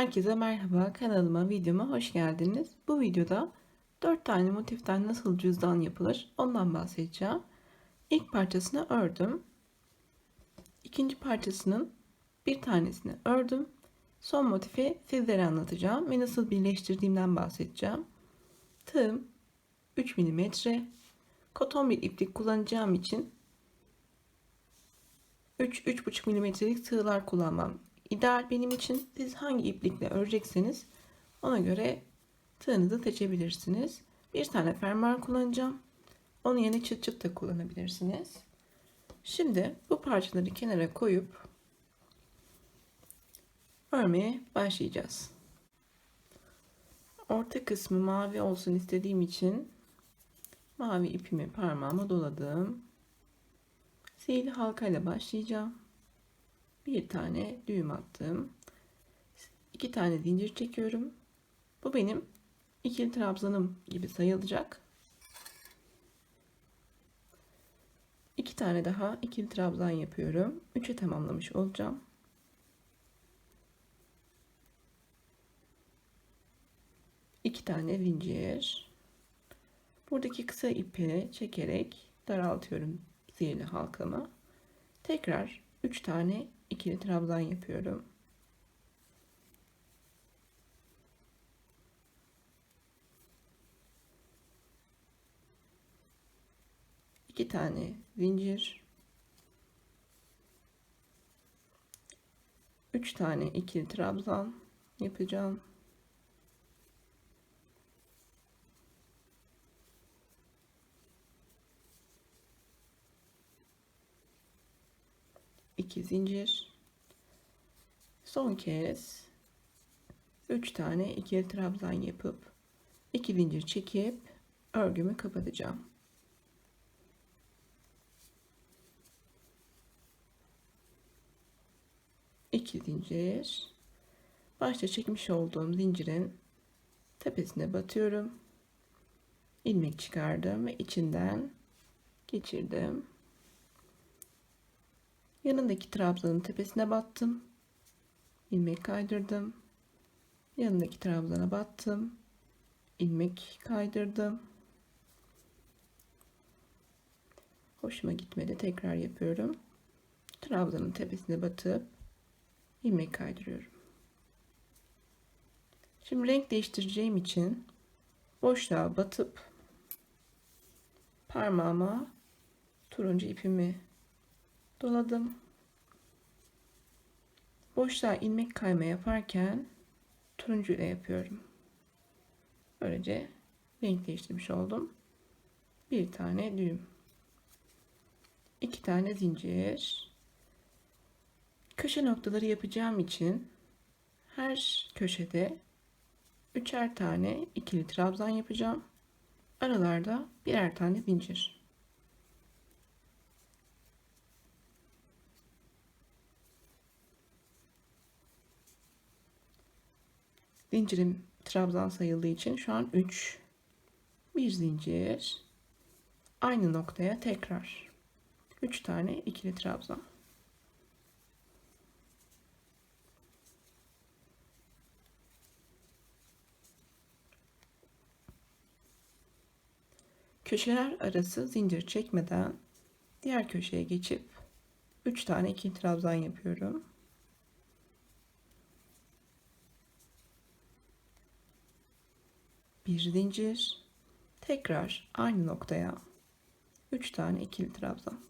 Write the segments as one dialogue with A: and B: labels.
A: Herkese merhaba, kanalıma, videoma hoş geldiniz. Bu videoda 4 tane motiften nasıl cüzdan yapılır ondan bahsedeceğim. İlk parçasını ördüm. İkinci parçasının bir tanesini ördüm. Son motifi sizlere anlatacağım ve nasıl birleştirdiğimden bahsedeceğim. Tığım 3 mm. Koton bir iplik kullanacağım için 3-3,5 mm'lik tığlar kullanmam ideal benim için. Siz hangi iplikle örecekseniz ona göre tığınızı seçebilirsiniz. Bir tane fermuar kullanacağım. Onun yerine çıt çıt da kullanabilirsiniz. Şimdi bu parçaları kenara koyup örmeye başlayacağız. Orta kısmı mavi olsun istediğim için mavi ipimi parmağıma doladım. Sihirli halka ile başlayacağım bir tane düğüm attım. iki tane zincir çekiyorum. Bu benim ikili trabzanım gibi sayılacak. İki tane daha ikili trabzan yapıyorum. Üçe tamamlamış olacağım. İki tane zincir. Buradaki kısa ipi çekerek daraltıyorum sihirli halkamı. Tekrar 3 tane ikili trabzan yapıyorum. İki tane zincir. Üç tane ikili trabzan yapacağım. İki zincir. Son kez 3 tane ikili trabzan yapıp 2 zincir çekip örgümü kapatacağım. İki zincir. Başta çekmiş olduğum zincirin tepesine batıyorum. İlmek çıkardım ve içinden geçirdim yanındaki trabzanın tepesine battım ilmek kaydırdım. Yanındaki trabzana battım. ilmek kaydırdım. Hoşuma gitmedi. Tekrar yapıyorum. Trabzanın tepesine batıp ilmek kaydırıyorum. Şimdi renk değiştireceğim için boşluğa batıp parmağıma turuncu ipimi doladım boşluğa ilmek kayma yaparken turuncu ile yapıyorum. Böylece renk değiştirmiş oldum. Bir tane düğüm. iki tane zincir. Köşe noktaları yapacağım için her köşede üçer tane ikili trabzan yapacağım. Aralarda birer tane zincir. Zincirim trabzan sayıldığı için şu an 3 bir zincir aynı noktaya tekrar 3 tane ikili trabzan. Köşeler arası zincir çekmeden diğer köşeye geçip 3 tane ikili trabzan yapıyorum. Bir zincir. Tekrar aynı noktaya 3 tane ikili trabzan.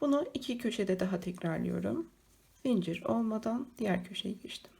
A: Bunu iki köşede daha tekrarlıyorum. Zincir olmadan diğer köşeye geçtim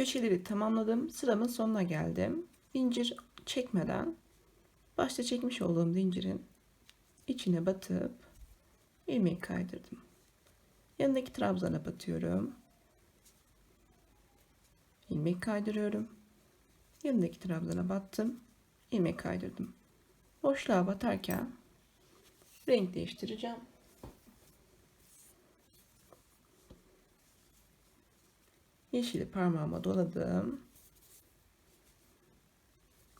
A: Köşeleri tamamladım. Sıramın sonuna geldim. Zincir çekmeden başta çekmiş olduğum zincirin içine batıp ilmeği kaydırdım. Yanındaki trabzana batıyorum. ilmek kaydırıyorum. Yanındaki trabzana battım. ilmek kaydırdım. Boşluğa batarken renk değiştireceğim. Yeşili parmağıma doladım.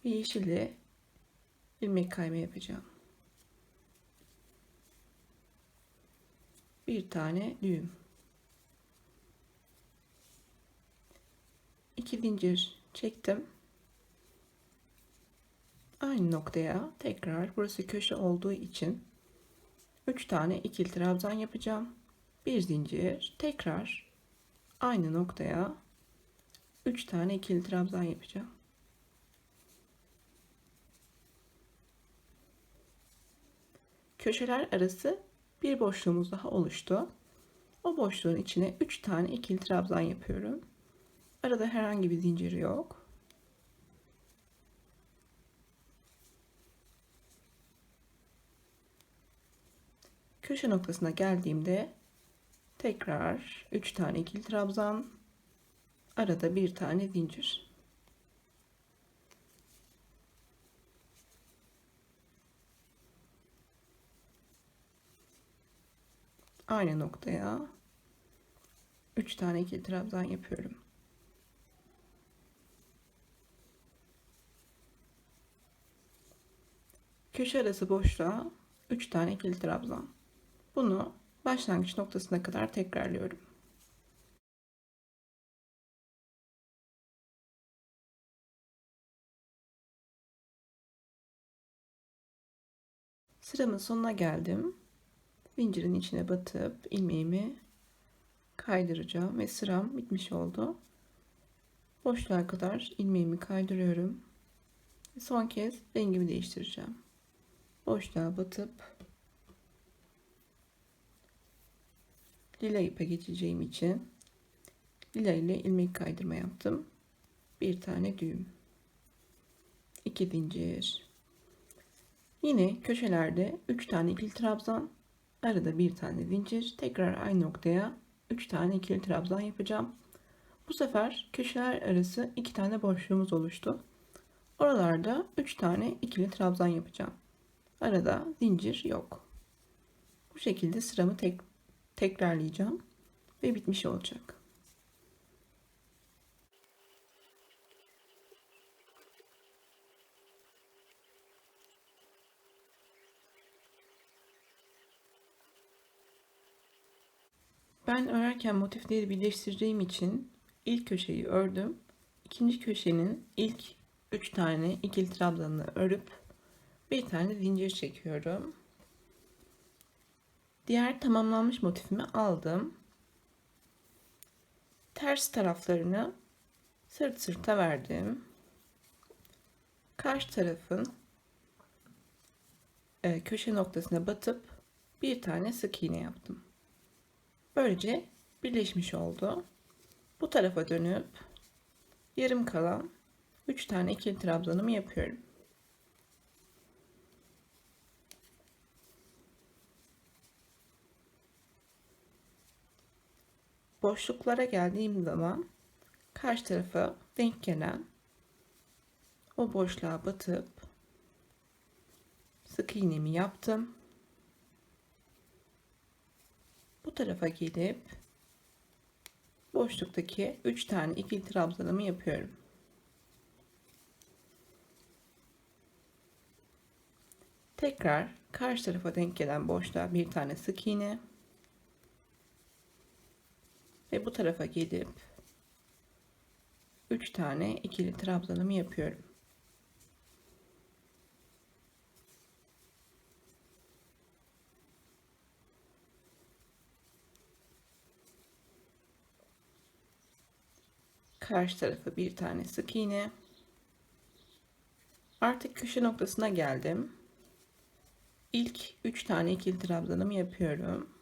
A: Ve yeşili ilmek kayma yapacağım. Bir tane düğüm. İki zincir çektim. Aynı noktaya tekrar burası köşe olduğu için 3 tane ikili trabzan yapacağım. Bir zincir tekrar aynı noktaya 3 tane ikili trabzan yapacağım. Köşeler arası bir boşluğumuz daha oluştu. O boşluğun içine 3 tane ikili trabzan yapıyorum. Arada herhangi bir zincir yok. Köşe noktasına geldiğimde tekrar 3 tane ikili trabzan, arada bir tane zincir. Aynı noktaya 3 tane ikili trabzan yapıyorum. Köşe arası boşluğa 3 tane ikili trabzan. Bunu başlangıç noktasına kadar tekrarlıyorum. Sıramın sonuna geldim. Zincirin içine batıp ilmeğimi kaydıracağım ve sıram bitmiş oldu. Boşluğa kadar ilmeğimi kaydırıyorum. Son kez rengimi değiştireceğim. Boşluğa batıp lila ipe geçeceğim için lila ile ilmek kaydırma yaptım. Bir tane düğüm. iki zincir. Yine köşelerde 3 tane ikili trabzan, arada bir tane zincir, tekrar aynı noktaya 3 tane ikili trabzan yapacağım. Bu sefer köşeler arası 2 tane boşluğumuz oluştu. Oralarda 3 tane ikili trabzan yapacağım. Arada zincir yok. Bu şekilde sıramı tek tekrarlayacağım ve bitmiş olacak. Ben örerken motifleri birleştireceğim için ilk köşeyi ördüm. İkinci köşenin ilk 3 tane ikili trabzanını örüp bir tane zincir çekiyorum. Diğer tamamlanmış motifimi aldım. Ters taraflarını sırt sırta verdim. Karşı tarafın e, köşe noktasına batıp bir tane sık iğne yaptım. Böylece birleşmiş oldu. Bu tarafa dönüp yarım kalan 3 tane ikili trabzanımı yapıyorum. Boşluklara geldiğim zaman karşı tarafa denk gelen o boşluğa batıp sık iğnemi yaptım. Bu tarafa gelip boşluktaki 3 tane ikili trabzanımı yapıyorum. Tekrar karşı tarafa denk gelen boşluğa bir tane sık iğne ve bu tarafa gelip 3 tane ikili trabzanımı yapıyorum. Karşı tarafa bir tane sık iğne. Artık köşe noktasına geldim. İlk 3 tane ikili trabzanımı yapıyorum.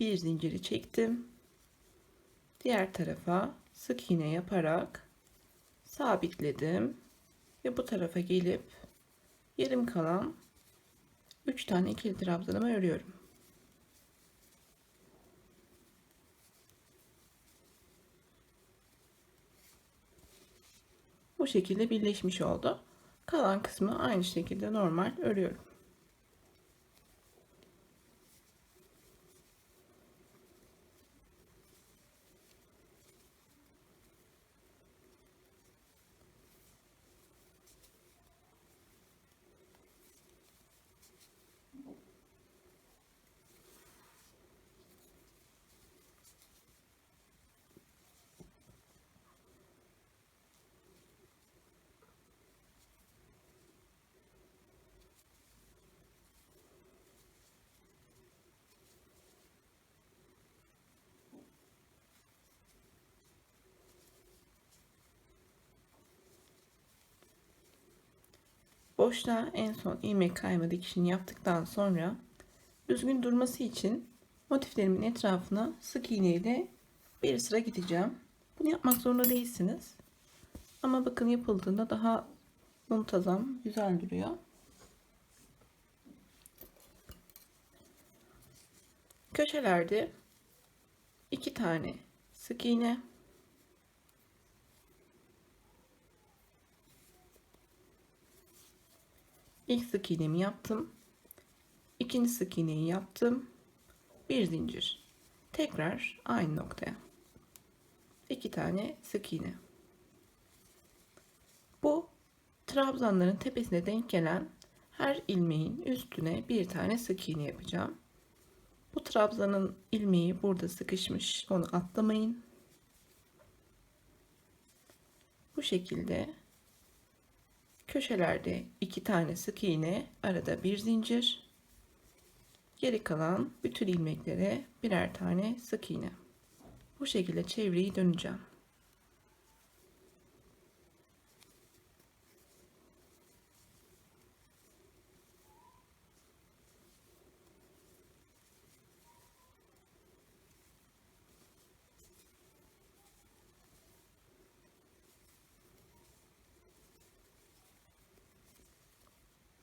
A: Bir zinciri çektim. Diğer tarafa sık iğne yaparak sabitledim ve bu tarafa gelip yarım kalan 3 tane ikili trabzanımı örüyorum. Bu şekilde birleşmiş oldu. Kalan kısmı aynı şekilde normal örüyorum. Boşluğa en son ilmek kayma dikişini yaptıktan sonra düzgün durması için motiflerimin etrafına sık iğne ile bir sıra gideceğim. Bunu yapmak zorunda değilsiniz. Ama bakın yapıldığında daha muntazam, güzel duruyor. Köşelerde iki tane sık iğne İlk sık iğnemi yaptım. İkinci sık iğneyi yaptım. Bir zincir. Tekrar aynı noktaya. İki tane sık iğne. Bu trabzanların tepesine denk gelen her ilmeğin üstüne bir tane sık iğne yapacağım. Bu trabzanın ilmeği burada sıkışmış. Onu atlamayın. Bu şekilde Köşelerde iki tane sık iğne, arada bir zincir. Geri kalan bütün ilmeklere birer tane sık iğne. Bu şekilde çevreyi döneceğim.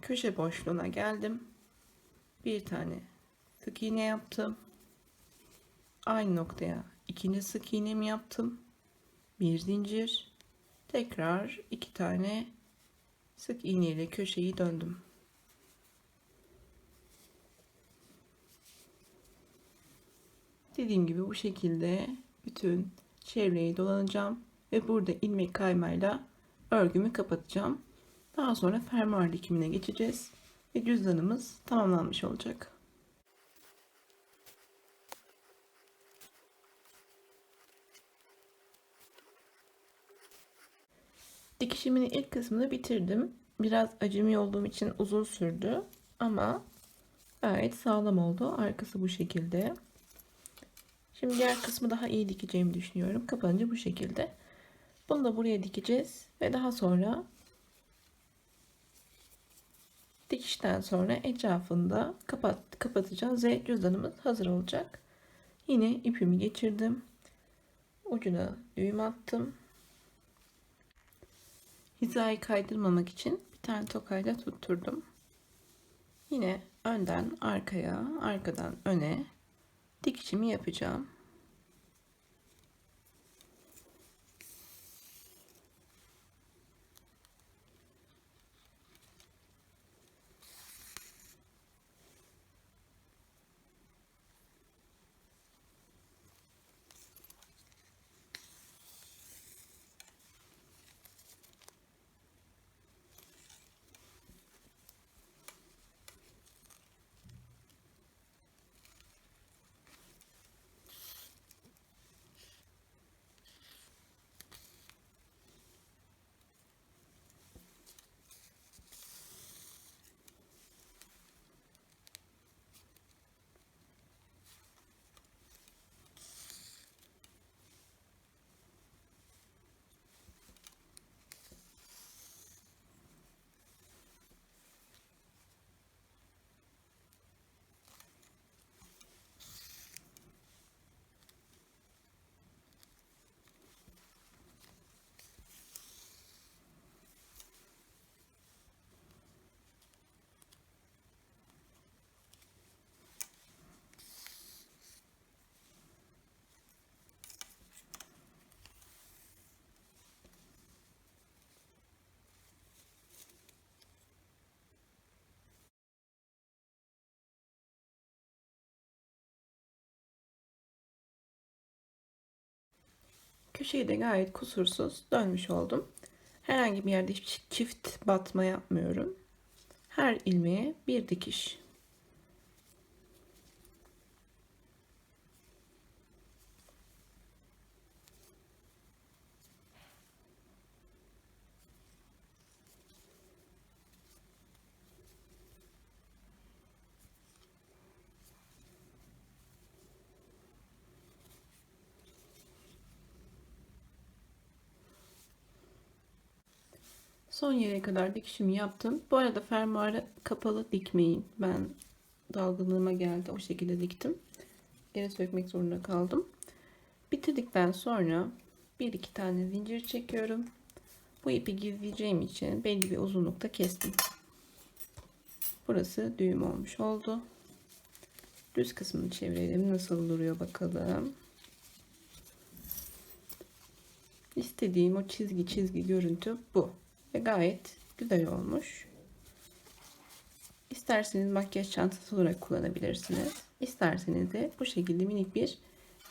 A: Köşe boşluğuna geldim. Bir tane sık iğne yaptım. Aynı noktaya ikinci sık iğnemi yaptım. Bir zincir. Tekrar iki tane sık iğne ile köşeyi döndüm. Dediğim gibi bu şekilde bütün çevreyi dolanacağım ve burada ilmek kaymayla örgümü kapatacağım. Daha sonra fermuar dikimine geçeceğiz ve cüzdanımız tamamlanmış olacak. Dikişimin ilk kısmını bitirdim. Biraz acemi olduğum için uzun sürdü ama gayet sağlam oldu. Arkası bu şekilde. Şimdi diğer kısmı daha iyi dikeceğimi düşünüyorum. Kapanınca bu şekilde. Bunu da buraya dikeceğiz ve daha sonra dikişten sonra etrafında kapat, kapatacağız ve cüzdanımız hazır olacak. Yine ipimi geçirdim. Ucuna düğüm attım. Hizayı kaydırmamak için bir tane tokayla tutturdum. Yine önden arkaya, arkadan öne dikişimi yapacağım. Köşeyi de gayet kusursuz dönmüş oldum. Herhangi bir yerde çift batma yapmıyorum. Her ilmeğe bir dikiş. Son yere kadar dikişimi yaptım. Bu arada fermuarı kapalı dikmeyin. Ben dalgınlığıma geldi. O şekilde diktim. Geri sökmek zorunda kaldım. Bitirdikten sonra bir iki tane zincir çekiyorum. Bu ipi gizleyeceğim için belli bir uzunlukta kestim. Burası düğüm olmuş oldu. Düz kısmını çevirelim. Nasıl duruyor bakalım. İstediğim o çizgi çizgi görüntü bu. Ve gayet güzel olmuş. İsterseniz makyaj çantası olarak kullanabilirsiniz. İsterseniz de bu şekilde minik bir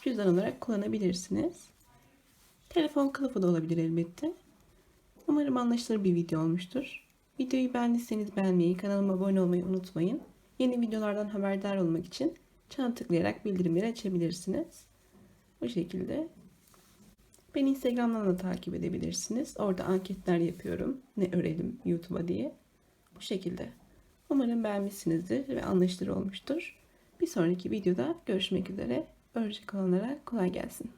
A: cüzdan olarak kullanabilirsiniz. Telefon kılıfı da olabilir elbette. Umarım anlaşılır bir video olmuştur. Videoyu beğendiyseniz beğenmeyi, kanalıma abone olmayı unutmayın. Yeni videolardan haberdar olmak için çana tıklayarak bildirimleri açabilirsiniz. Bu şekilde Beni Instagram'dan da takip edebilirsiniz. Orada anketler yapıyorum. Ne örelim YouTube'a diye. Bu şekilde. Umarım beğenmişsinizdir ve anlaşılır olmuştur. Bir sonraki videoda görüşmek üzere. Örecek olanlara kolay gelsin.